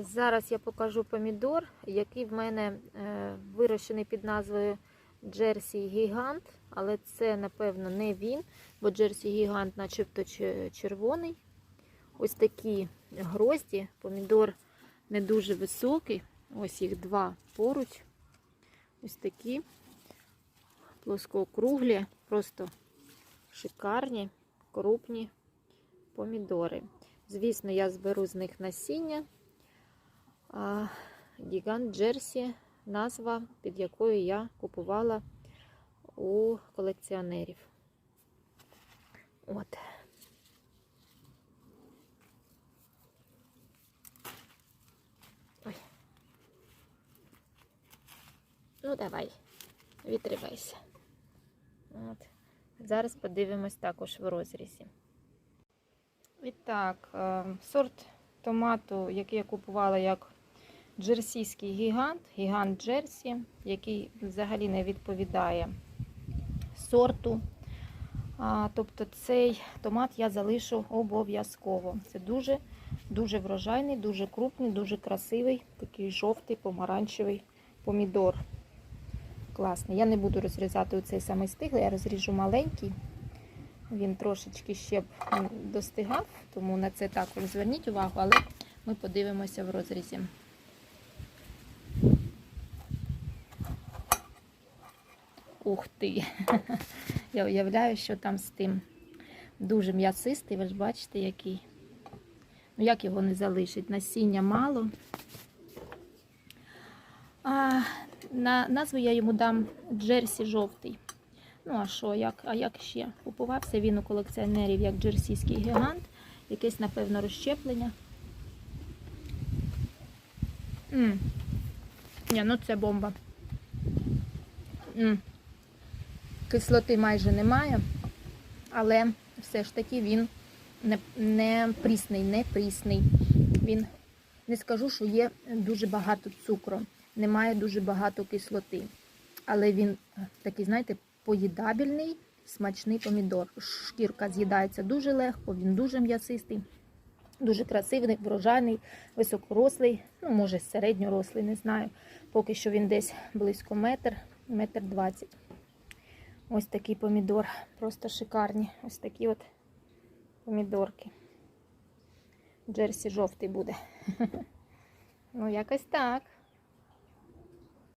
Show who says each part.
Speaker 1: Зараз я покажу помідор, який в мене е, вирощений під назвою Джерсі Гігант, але це, напевно, не він, бо Джерсі Гігант начебто червоний. Ось такі грозді. Помідор не дуже високий. Ось їх два поруч. Ось такі плоскоокруглі, просто шикарні, крупні помідори. Звісно, я зберу з них насіння. Гігант Джерсі назва, під якою я купувала у колекціонерів. От. Ой. Ну, давай, відривайся. От. Зараз подивимось також в розрізі. І так, е, сорт томату, який я купувала як джерсійський гігант, гігант Джерсі, який взагалі не відповідає сорту. А, тобто цей томат я залишу обов'язково. Це дуже дуже врожайний, дуже крупний, дуже красивий, такий жовтий, помаранчевий помідор. Класний. Я не буду розрізати оцей самий стиглий, я розріжу маленький. Він трошечки ще б достигав, тому на це також зверніть увагу, але ми подивимося в розрізі. Ух ти! Я уявляю, що там з тим дуже м'ясистий, ви ж бачите, який. Ну, як його не залишить? Насіння мало. А, на назву я йому дам Джерсі жовтий. Ну, а що, як, а як ще? Купувався він у колекціонерів як джерсійський гігант, якесь, напевно, розщеплення. М. Ні, ну це бомба. М. Кислоти майже немає, але все ж таки він не, не прісний, не прісний. Він не скажу, що є дуже багато цукру, немає дуже багато кислоти. Але він такий, знаєте, поїдабельний, смачний помідор. Шкірка з'їдається дуже легко, він дуже м'ясистий, дуже красивий, врожайний, високорослий, ну, може, середньорослий, не знаю. Поки що він десь близько метр, метр двадцять. Ось такий помідор, просто шикарні. Ось такі от помідорки. Джерсі жовтий буде. Ну, якось так.